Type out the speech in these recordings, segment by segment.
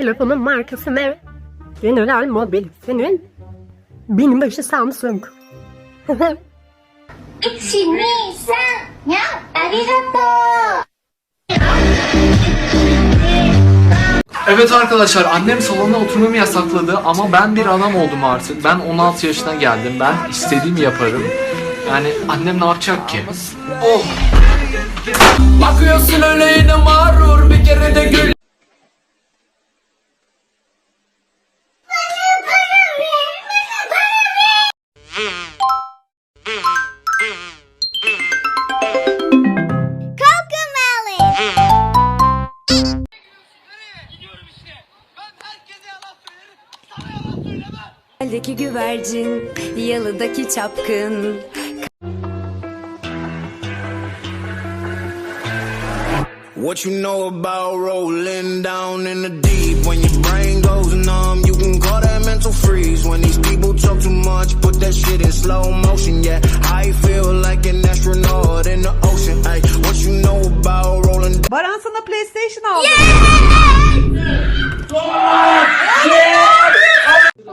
Telefonun markası ne? General Mobil. Senin? Binbaşı Samsung. İçin Nisan. Ya, arigato. Evet arkadaşlar annem salona oturmamı yasakladı ama ben bir adam oldum artık. Ben 16 yaşına geldim. Ben istediğimi yaparım. Yani annem ne yapacak ki? Oh! Bakıyorsun öyle yine marur bir kere de gül. Eldeki güvercin, yalıdaki çapkın. What you know about rolling down in the deep? When your brain goes numb, you can call that mental freeze. When these people talk too much, put that shit in slow motion. Yeah, I feel like an astronaut in the ocean. Ay, what you know about rolling Baran sana PlayStation aldı.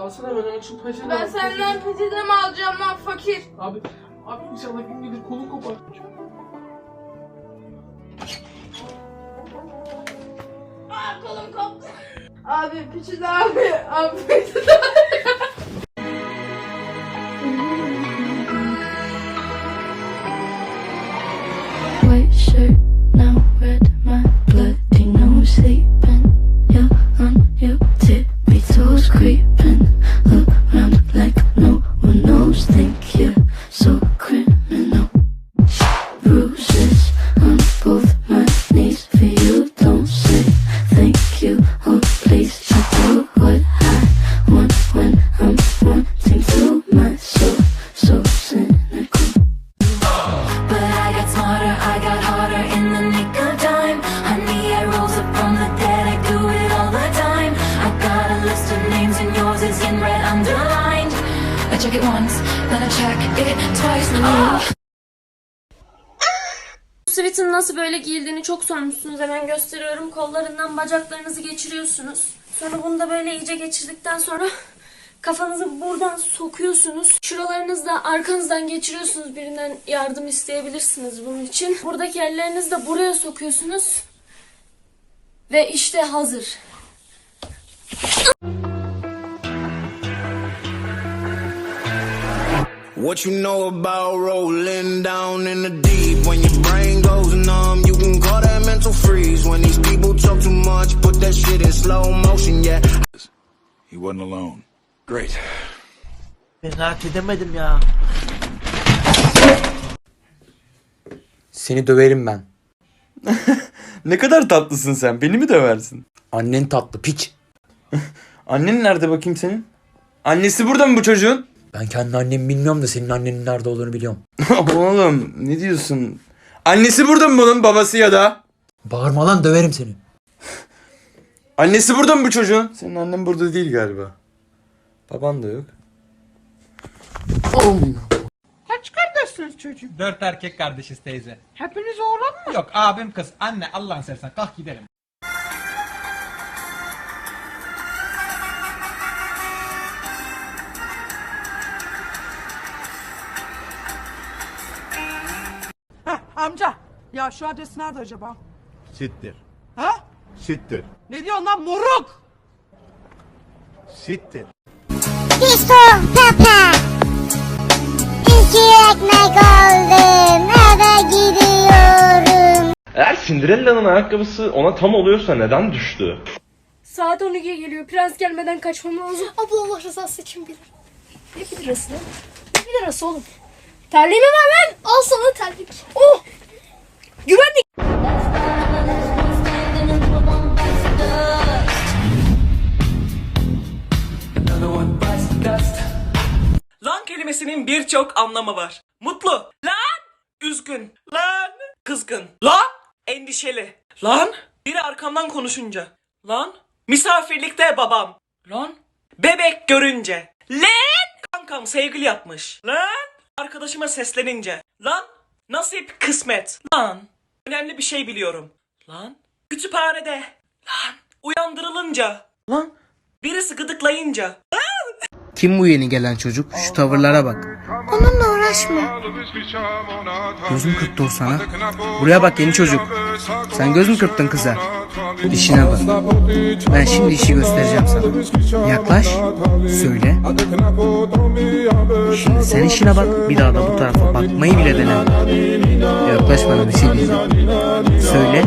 Alsana ben şu peşine. Ben senden peçete mi alacağım lan fakir? Abi, abi inşallah gün gelir kolun kopar. Aa kolum koptu. Abi peçete abi. Abi peçete abi. white shirt, now red, my bloody nose sweat'in nasıl böyle giyildiğini çok sormuşsunuz. Hemen gösteriyorum. Kollarından bacaklarınızı geçiriyorsunuz. Sonra bunu da böyle iyice geçirdikten sonra kafanızı buradan sokuyorsunuz. Şuralarınızı da arkanızdan geçiriyorsunuz. Birinden yardım isteyebilirsiniz bunun için. Buradaki ellerinizi de buraya sokuyorsunuz. Ve işte hazır. What you know about rolling down in the deep? When your brain goes numb, you can call that mental freeze. When these people talk too much, put that shit in slow motion. Yeah, He wasn't alone. Great. Edemedim ya. Seni döverim ben. Ne kadar tatlısın sen. Beni mi döversin? Annen tatlı piç. Annen nerede bakayım senin? Annesi burada mı bu çocuğun? Ben kendi annemi bilmiyorum da senin annenin nerede olduğunu biliyorum. Oğlum ne diyorsun? Annesi burada mı bunun babası ya da? Bağırma lan döverim seni. Annesi burada mı bu çocuğun? Senin annen burada değil galiba. Baban da yok. Kaç kardeşsiniz çocuğum? Dört erkek kardeşiz teyze. Hepiniz oğlan mı? Yok abim kız. Anne Allah'ın seversen kalk gidelim. Amca. Ya şu adres nerede acaba? Sittir. Ha? Sittir. Ne diyorsun lan moruk? Sittir. Disko Pepe İki ekmek aldım eve gidiyorum Eğer Cinderella'nın ayakkabısı ona tam oluyorsa neden düştü? Saat 12'ye geliyor. Prens gelmeden kaçmam lazım. Abla Allah rızası için bir lira. Ne bir lirası lan? Ne bir lirası oğlum? Terliğimi ver lan. Al sana terlik. Oh. Güvenlik. Lan kelimesinin birçok anlamı var. Mutlu. Lan. Üzgün. Lan. Kızgın. Lan. Endişeli. Lan. Biri arkamdan konuşunca. Lan. Misafirlikte babam. Lan. Bebek görünce. Lan. Kankam sevgili yapmış. Lan. Arkadaşıma seslenince. Lan. Nasip kısmet. Lan. Önemli bir şey biliyorum. Lan. Kütüphanede. Lan. Uyandırılınca. Lan birisi gıdıklayınca. Kim bu yeni gelen çocuk? Şu tavırlara bak. Onunla uğraşma. Göz mü kırptı o sana? Buraya bak yeni çocuk. Sen göz mü kırptın kıza? İşine bak. Ben şimdi işi göstereceğim sana. Yaklaş. Söyle. Şimdi sen işine bak. Bir daha da bu tarafa bakmayı bile deneme. Yaklaş bana bir şey diyeceğim. Söyle.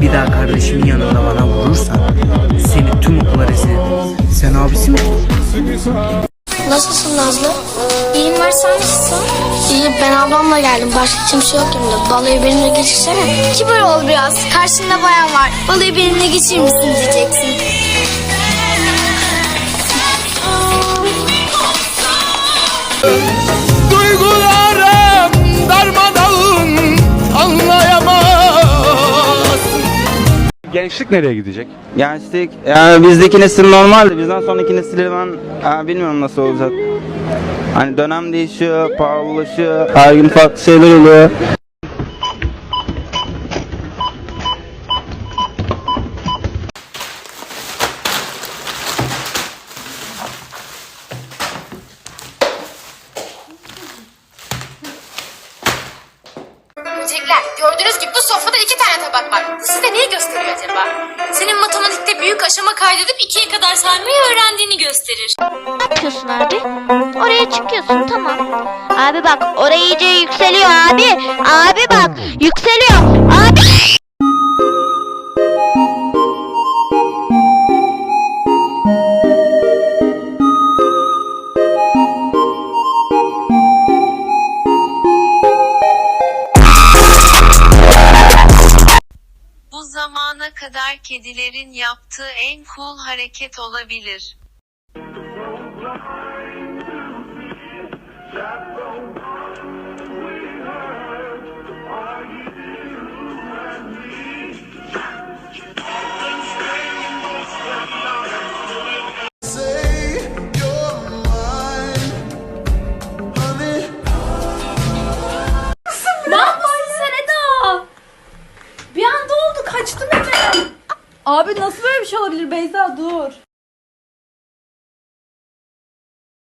Bir daha kardeşimin yanında bana vurursan seni tüm okula rezil ederim. Sen abisi mi? Nasılsın Nazlı? İyiyim var sen nasılsın? İyiyim ben ablamla geldim. Başka kimse yok yanımda. Balayı benimle geçirsene. Kibar ol biraz. Karşında bayan var. Balayı benimle geçirir misin diyeceksin. Duygularım darmadağın anlayamaz. Gençlik nereye gidecek? Gençlik, yani bizdeki nesil normaldi. Bizden sonraki nesilleri ben bilmiyorum nasıl olacak. Hani dönem değişiyor, pahalılaşıyor, her gün farklı şeyler oluyor. Böcekler, gördüğünüz gibi bu sofrada iki tane tabak var. Size neyi gösteriyor acaba? Senin matematikte büyük aşama kaydedip ikiye kadar saymayı öğrendiğini gösterir. Ne yapıyorsun abi? Oraya çıkıyorsun tamam. Abi bak oraya iyice yükseliyor abi. Abi bak yükseliyor. Kadar kedilerin yaptığı en cool hareket olabilir. Abi nasıl böyle bir şey olabilir Beyza dur.